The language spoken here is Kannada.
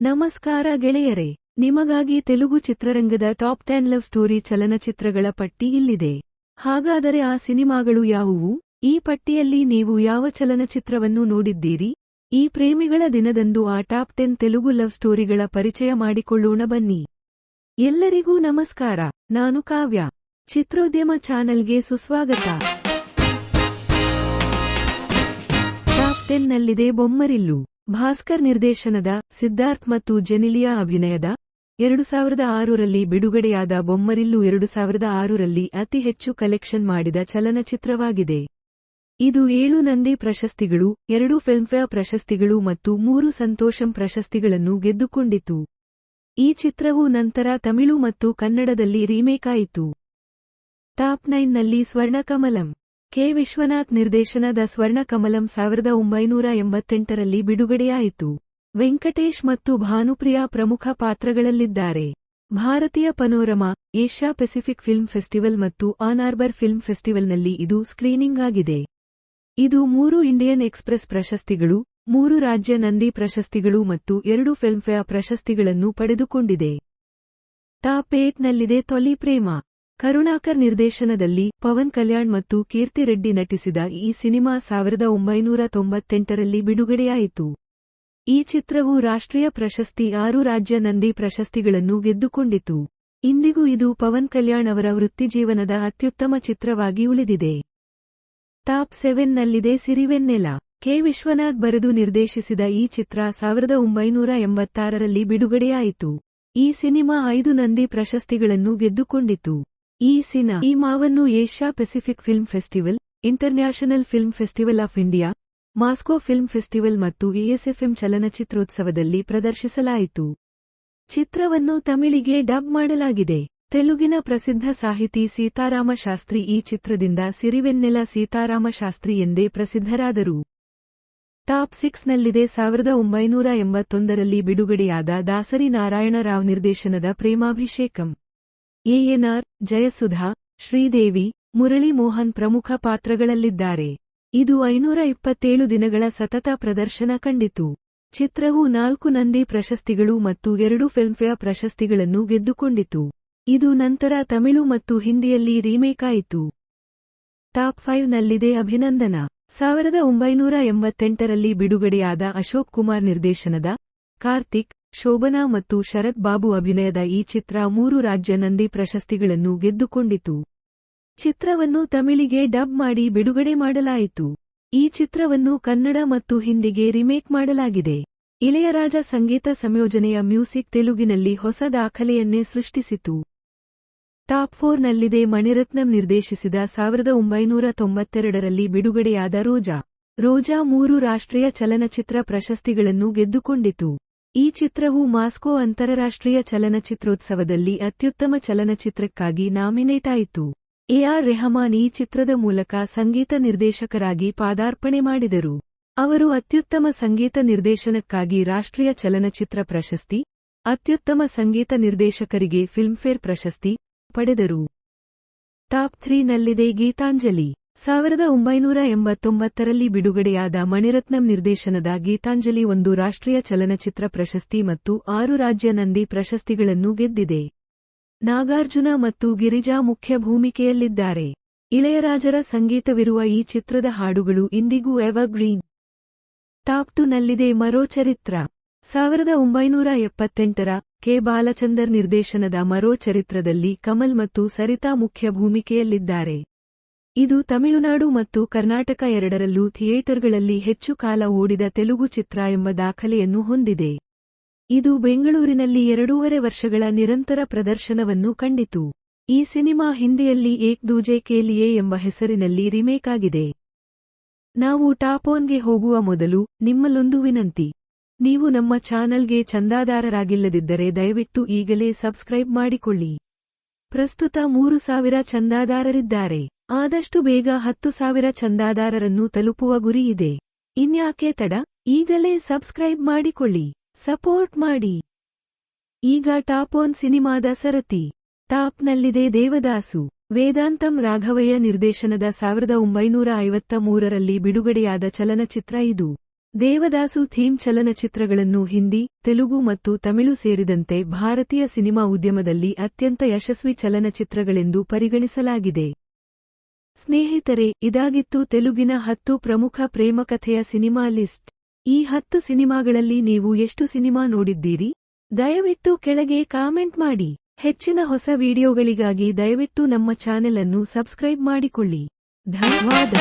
ನಮಸ್ಕಾರ ಗೆಳೆಯರೇ, ನಿಮಗಾಗಿ ತೆಲುಗು ಚಿತ್ರರಂಗದ ಟಾಪ್ ಟೆನ್ ಲವ್ ಸ್ಟೋರಿ ಚಲನಚಿತ್ರಗಳ ಪಟ್ಟಿ ಇಲ್ಲಿದೆ. ಹಾಗಾದರೆ ಆ ಸಿನಿಮಾಗಳು ಯಾವುವು? ಈ ಪಟ್ಟಿಯಲ್ಲಿ ನೀವು ಯಾವ ಚಲನಚಿತ್ರವನ್ನು ನೋಡಿದ್ದೀರಿ? ಈ ಪ್ರೇಮಿಗಳ ದಿನದಂದು ಆ ಟಾಪ್ ಟೆನ್ ತೆಲುಗು ಲವ್ ಸ್ಟೋರಿಗಳ ಪರಿಚಯ ಮಾಡಿಕೊಳ್ಳೋಣ ಬನ್ನಿ. ಎಲ್ಲರಿಗೂ ನಮಸ್ಕಾರ, ನಾನು ಕಾವ್ಯ. ಚಿತ್ರೋದ್ಯಮ ಚಾನೆಲ್ಗೆ ಸುಸ್ವಾಗತ. ಟಾಪ್ ಟೆನ್ನಲ್ಲಿದೆ ಬೊಮ್ಮರಿಲ್ಲು. ಭಾಸ್ಕರ್ ನಿರ್ದೇಶನದ ಸಿದ್ಧಾರ್ಥ್ ಮತ್ತು ಜೆನಿಲಿಯಾ ಅಭಿನಯದ ಎರಡು ಸಾವಿರದ ಆರರಲ್ಲಿ ಬಿಡುಗಡೆಯಾದ ಬೊಮ್ಮರಿಲ್ಲು ಎರಡು ಸಾವಿರದ ಆರರಲ್ಲಿ ಅತಿ ಹೆಚ್ಚು ಕಲೆಕ್ಷನ್ ಮಾಡಿದ ಚಲನಚಿತ್ರವಾಗಿದೆ. ಇದು ಏಳು ನಂದಿ ಪ್ರಶಸ್ತಿಗಳು, ಎರಡು ಫಿಲ್ಮ್ಫೇರ್ ಪ್ರಶಸ್ತಿಗಳು ಮತ್ತು ಮೂರು ಸಂತೋಷಂ ಪ್ರಶಸ್ತಿಗಳನ್ನು ಗೆದ್ದುಕೊಂಡಿತು. ಈ ಚಿತ್ರವು ನಂತರ ತಮಿಳು ಮತ್ತು ಕನ್ನಡದಲ್ಲಿ ರೀಮೇಕ್ ಆಯಿತು. ಟಾಪ್ ನೈನ್ನಲ್ಲಿ ಸ್ವರ್ಣಕಮಲಂ. ಕೆ. ವಿಶ್ವನಾಥ್ ನಿರ್ದೇಶನದ ಸ್ವರ್ಣಕಮಲಂ ಸಾವಿರದ ಒಂಬೈನೂರ ಎಂಬತ್ತೆಂಟರಲ್ಲಿ ಬಿಡುಗಡೆಯಾಯಿತು. ವೆಂಕಟೇಶ್ ಮತ್ತು ಭಾನುಪ್ರಿಯಾ ಪ್ರಮುಖ ಪಾತ್ರಗಳಲ್ಲಿದ್ದಾರೆ. ಭಾರತೀಯ panorama, Asia Pacific film festival ಮತ್ತು ಆನಾರ್ಬರ್ ಫಿಲ್ಮ್ ಫೆಸ್ಟಿವಲ್ನಲ್ಲಿ ಇದು ಸ್ಕ್ರೀನಿಂಗ್ ಆಗಿದೆ. ಇದು ಮೂರು ಇಂಡಿಯನ್ ಎಕ್ಸ್ಪ್ರೆಸ್ ಪ್ರಶಸ್ತಿಗಳು, ಮೂರು ರಾಜ್ಯ ನಂದಿ ಪ್ರಶಸ್ತಿಗಳು ಮತ್ತು ಎರಡು ಫಿಲ್ಮ್ಫೇರ್ ಪ್ರಶಸ್ತಿಗಳನ್ನು ಪಡೆದುಕೊಂಡಿದೆ. ಟಾಪ್ ಏಟ್ನಲ್ಲಿದೆ ತೊಲಿ ಪ್ರೇಮ. ಕರುಣಾಕರ್ ನಿರ್ದೇಶನದಲ್ಲಿ ಪವನ್ ಕಲ್ಯಾಣ್ ಮತ್ತು ಕೀರ್ತಿ ರೆಡ್ಡಿ ನಟಿಸಿದ ಈ ಸಿನಿಮಾ ಸಾವಿರದ ಒಂಬೈನೂರ ತೊಂಬತ್ತೆಂಟರಲ್ಲಿ ಬಿಡುಗಡೆಯಾಯಿತು. ಈ ಚಿತ್ರವು ರಾಷ್ಟ್ರೀಯ ಪ್ರಶಸ್ತಿ, ಆರು ರಾಜ್ಯ ನಂದಿ ಪ್ರಶಸ್ತಿಗಳನ್ನು ಗೆದ್ದುಕೊಂಡಿತು. ಇಂದಿಗೂ ಇದು ಪವನ್ ಕಲ್ಯಾಣ್ ಅವರ ವೃತ್ತಿಜೀವನದ ಅತ್ಯುತ್ತಮ ಚಿತ್ರವಾಗಿ ಉಳಿದಿದೆ. ಟಾಪ್ ಸೆವೆನ್ನಲ್ಲಿದೆ ಸಿರಿವೆನ್ನೆಲ. ಕೆ. ವಿಶ್ವನಾಥ್ ಬರೆದು ನಿರ್ದೇಶಿಸಿದ ಈ ಚಿತ್ರ ಸಾವಿರದ ಒಂಬೈನೂರ ಎಂಬತ್ತಾರರಲ್ಲಿ ಬಿಡುಗಡೆಯಾಯಿತು. ಈ ಸಿನಿಮಾ ಐದು ನಂದಿ ಪ್ರಶಸ್ತಿಗಳನ್ನು ಗೆದ್ದುಕೊಂಡಿತು. ಈ ಸಿನ, ಈ ಮಾವನ್ನು Asia Pacific film festival, international film festival of India, Moscow film festival ಮತ್ತು ಎಎಸ್ಎಫ್ಎಂ ಚಲನಚಿತ್ರೋತ್ಸವದಲ್ಲಿ ಪ್ರದರ್ಶಿಸಲಾಯಿತು. ಚಿತ್ರವನ್ನು ತಮಿಳಿಗೆ ಡಬ್ ಮಾಡಲಾಗಿದೆ. ತೆಲುಗಿನ ಪ್ರಸಿದ್ಧ ಸಾಹಿತಿ ಸೀತಾರಾಮ ಶಾಸ್ತ್ರಿ ಈ ಚಿತ್ರದಿಂದ ಸಿರಿವೆನ್ನೆಲ ಸೀತಾರಾಮ ಶಾಸ್ತ್ರಿ ಎಂದೇ ಪ್ರಸಿದ್ಧರಾದರು. ಟಾಪ್ ಸಿಕ್ಸ್ನಲ್ಲಿದೆ ಸಾವಿರದ ಒಂಬೈನೂರ ಎಂಬತ್ತೊಂದರಲ್ಲಿ ಬಿಡುಗಡೆಯಾದ ದಾಸರಿ ನಾರಾಯಣರಾವ್ ನಿರ್ದೇಶನದ ಪ್ರೇಮಾಭಿಷೇಕಂ. ಎಎನ್ಆರ್ ಜಯಸುಧಾ, ಶ್ರೀದೇವಿ, ಮುರಳಿ ಮೋಹನ್ ಪ್ರಮುಖ ಪಾತ್ರಗಳಲ್ಲಿದ್ದಾರೆ. ಇದು ಐನೂರ ಇಪ್ಪತ್ತೇಳು ದಿನಗಳ ಸತತ ಪ್ರದರ್ಶನ ಕಂಡಿತು. ಚಿತ್ರವು ನಾಲ್ಕು ನಂದಿ ಪ್ರಶಸ್ತಿಗಳು ಮತ್ತು ಎರಡು ಫಿಲ್ಮ್ಫೇರ್ ಪ್ರಶಸ್ತಿಗಳನ್ನು ಗೆದ್ದುಕೊಂಡಿತು. ಇದು ನಂತರ ತಮಿಳು ಮತ್ತು ಹಿಂದಿಯಲ್ಲಿ ರೀಮೇಕ್ ಆಯಿತು. ಟಾಪ್ ಫೈವ್ನಲ್ಲಿದೆ ಅಭಿನಂದನ. ಸಾವಿರದ ಒಂಬೈನೂರ ಎಂಬತ್ತೆಂಟರಲ್ಲಿ ಬಿಡುಗಡೆಯಾದ ಅಶೋಕ್ ಕುಮಾರ್ ನಿರ್ದೇಶನದ ಕಾರ್ತಿಕ್ ಶೋಭನಾ ಮತ್ತು ಶರತ್ ಬಾಬು ಅಭಿನಯದ ಈ ಚಿತ್ರ ಮೂರು ರಾಜ್ಯ ನಂದಿ ಪ್ರಶಸ್ತಿಗಳನ್ನು ಗೆದ್ದುಕೊಂಡಿತು. ಚಿತ್ರವನ್ನು ತಮಿಳಿಗೆ ಡಬ್ ಮಾಡಿ ಬಿಡುಗಡೆ ಮಾಡಲಾಯಿತು. ಈ ಚಿತ್ರವನ್ನು ಕನ್ನಡ ಮತ್ತು ಹಿಂದಿಗೆ ರಿಮೇಕ್ ಮಾಡಲಾಗಿದೆ. ಇಳೆಯರಾಜ ಸಂಗೀತ ಸಂಯೋಜನೆಯ ಮ್ಯೂಸಿಕ್ ತೆಲುಗಿನಲ್ಲಿ ಹೊಸ ದಾಖಲೆಯನ್ನೇ ಸೃಷ್ಟಿಸಿತು. ಟಾಪ್ ಫೋರ್ನಲ್ಲಿದೆ ಮಣಿರತ್ನಂ ನಿರ್ದೇಶಿಸಿದ ಸಾವಿರದ ಒಂಬೈನೂರ ತೊಂಬತ್ತೆರಡರಲ್ಲಿ ಬಿಡುಗಡೆಯಾದ ರೋಜಾ. ರೋಜಾ ಮೂರು ರಾಷ್ಟ್ರೀಯ ಚಲನಚಿತ್ರ ಪ್ರಶಸ್ತಿಗಳನ್ನು ಗೆದ್ದುಕೊಂಡಿತು. ಈ ಚಿತ್ರವು ಮಾಸ್ಕೋ ಅಂತಾರಾಷ್ಟ್ರೀಯ ಚಲನಚಿತ್ರೋತ್ಸವದಲ್ಲಿ ಅತ್ಯುತ್ತಮ ಚಲನಚಿತ್ರಕ್ಕಾಗಿ ನಾಮಿನೇಟ್ ಆಯಿತು. ಎಆರ್ ರೆಹಮಾನ್ ಈ ಚಿತ್ರದ ಮೂಲಕ ಸಂಗೀತ ನಿರ್ದೇಶಕರಾಗಿ ಪಾದಾರ್ಪಣೆ ಮಾಡಿದರು. ಅವರು ಅತ್ಯುತ್ತಮ ಸಂಗೀತ ನಿರ್ದೇಶನಕ್ಕಾಗಿ ರಾಷ್ಟ್ರೀಯ ಚಲನಚಿತ್ರ ಪ್ರಶಸ್ತಿ, ಅತ್ಯುತ್ತಮ ಸಂಗೀತ ನಿರ್ದೇಶಕರಿಗೆ ಫಿಲ್ಮ್ಫೇರ್ ಪ್ರಶಸ್ತಿ ಪಡೆದರು. ಟಾಪ್ ಥ್ರೀನಲ್ಲಿದೆ ಗೀತಾಂಜಲಿ. ಸಾವಿರದ ಒಂಬೈನೂರ ಎಂಬತ್ತೊಂಬತ್ತರಲ್ಲಿ ಬಿಡುಗಡೆಯಾದ ಮಣಿರತ್ನಂ ನಿರ್ದೇಶನದ ಗೀತಾಂಜಲಿ ಒಂದು ರಾಷ್ಟ್ರೀಯ ಚಲನಚಿತ್ರ ಪ್ರಶಸ್ತಿ ಮತ್ತು ಆರು ರಾಜ್ಯ ನಂದಿ ಪ್ರಶಸ್ತಿಗಳನ್ನು ಗೆದ್ದಿದೆ. ನಾಗಾರ್ಜುನ ಮತ್ತು ಗಿರಿಜಾ ಮುಖ್ಯ ಭೂಮಿಕೆಯಲ್ಲಿದ್ದಾರೆ. ಇಳೆಯರಾಜರ ಸಂಗೀತವಿರುವ ಈ ಚಿತ್ರದ ಹಾಡುಗಳು ಇಂದಿಗೂ ಎವರ್ಗ್ರೀನ್ ಟಾಪ್ ಟುನಲ್ಲಿದೆ ಮರೋ ಚರಿತ್ರ ಸಾವಿರದ ಒಂಬೈನೂರ ಎಪ್ಪತ್ತೆಂಟರ ಕೆ. ಬಾಲಚಂದರ್ ನಿರ್ದೇಶನದ ಮರೋ ಚರಿತ್ರದಲ್ಲಿ ಕಮಲ್ ಮತ್ತು ಸರಿತಾ ಮುಖ್ಯ ಭೂಮಿಕೆಯಲ್ಲಿದ್ದಾರೆ. ಇದು ತಮಿಳುನಾಡು ಮತ್ತು ಕರ್ನಾಟಕ ಎರಡರಲ್ಲೂ ಥಿಯೇಟರ್ಗಳಲ್ಲಿ ಹೆಚ್ಚು ಕಾಲ ಓಡಿದ ತೆಲುಗು ಚಿತ್ರ ಎಂಬ ದಾಖಲೆಯನ್ನು ಹೊಂದಿದೆ. ಇದು ಬೆಂಗಳೂರಿನಲ್ಲಿ ಎರಡೂವರೆ ವರ್ಷಗಳ ನಿರಂತರ ಪ್ರದರ್ಶನವನ್ನು ಕಂಡಿತು. ಈ ಸಿನಿಮಾ ಹಿಂದಿಯಲ್ಲಿ ಏಕ್ ದೂಜೆ ಕೇಲಿಯೇ ಎಂಬ ಹೆಸರಿನಲ್ಲಿ ರಿಮೇಕ್ ಆಗಿದೆ. ನಾವು ಟಾಪೋನ್ಗೆ ಹೋಗುವ ಮೊದಲು ನಿಮ್ಮಲ್ಲೊಂದು ವಿನಂತಿ. ನೀವು ನಮ್ಮ ಚಾನಲ್ಗೆ ಚಂದಾದಾರರಾಗಿಲ್ಲದಿದ್ದರೆ ದಯವಿಟ್ಟು ಈಗಲೇ ಸಬ್ಸ್ಕ್ರೈಬ್ ಮಾಡಿಕೊಳ್ಳಿ. ಪ್ರಸ್ತುತ ಮೂರು ಸಾವಿರ ಚಂದಾದಾರರಿದ್ದಾರೆ. ಆದಷ್ಟು ಬೇಗ ಹತ್ತು ಸಾವಿರ ಚಂದಾದಾರರನ್ನು ತಲುಪುವ ಗುರಿ ಇದೆ. ಇನ್ಯಾಕೆ ತಡ? ಈಗಲೇ ಸಬ್ಸ್ಕ್ರೈಬ್ ಮಾಡಿಕೊಳ್ಳಿ. ಸಪೋರ್ಟ್ ಮಾಡಿ. ಈಗ ಟಾಪ್ ಆನ್ ಸಿನಿಮಾದ ಸರತಿ. ಟಾಪ್ನಲ್ಲಿದೆ ದೇವದಾಸು. ವೇದಾಂತಂ ರಾಘವಯ್ಯ ನಿರ್ದೇಶನದ ಸಾವಿರದ ಒಂಬೈನೂರ ಐವತ್ತ ಮೂರರಲ್ಲಿ ಬಿಡುಗಡೆಯಾದ ಚಲನಚಿತ್ರ ಇದು. ದೇವದಾಸು ಥೀಮ್ ಚಲನಚಿತ್ರಗಳನ್ನು ಹಿಂದಿ, ತೆಲುಗು ಮತ್ತು ತಮಿಳು ಸೇರಿದಂತೆ ಭಾರತೀಯ ಸಿನಿಮಾ ಉದ್ಯಮದಲ್ಲಿ ಅತ್ಯಂತ ಯಶಸ್ವಿ ಚಲನಚಿತ್ರಗಳೆಂದು ಪರಿಗಣಿಸಲಾಗಿದೆ. ಸ್ನೇಹಿತರೆ, ಇದಾಗಿತ್ತು ತೆಲುಗಿನ ಹತ್ತು ಪ್ರಮುಖ ಪ್ರೇಮಕಥೆಯ ಸಿನಿಮಾ ಲಿಸ್ಟ್. ಈ ಹತ್ತು ಸಿನಿಮಾಗಳಲ್ಲಿ ನೀವು ಎಷ್ಟು ಸಿನಿಮಾ ನೋಡಿದ್ದೀರಿ? ದಯವಿಟ್ಟು ಕೆಳಗೆ ಕಾಮೆಂಟ್ ಮಾಡಿ. ಹೆಚ್ಚಿನ ಹೊಸ ವಿಡಿಯೋಗಳಿಗಾಗಿ ದಯವಿಟ್ಟು ನಮ್ಮ ಚಾನೆಲ್ ಅನ್ನು ಸಬ್ಸ್ಕ್ರೈಬ್ ಮಾಡಿಕೊಳ್ಳಿ. ಧನ್ಯವಾದ.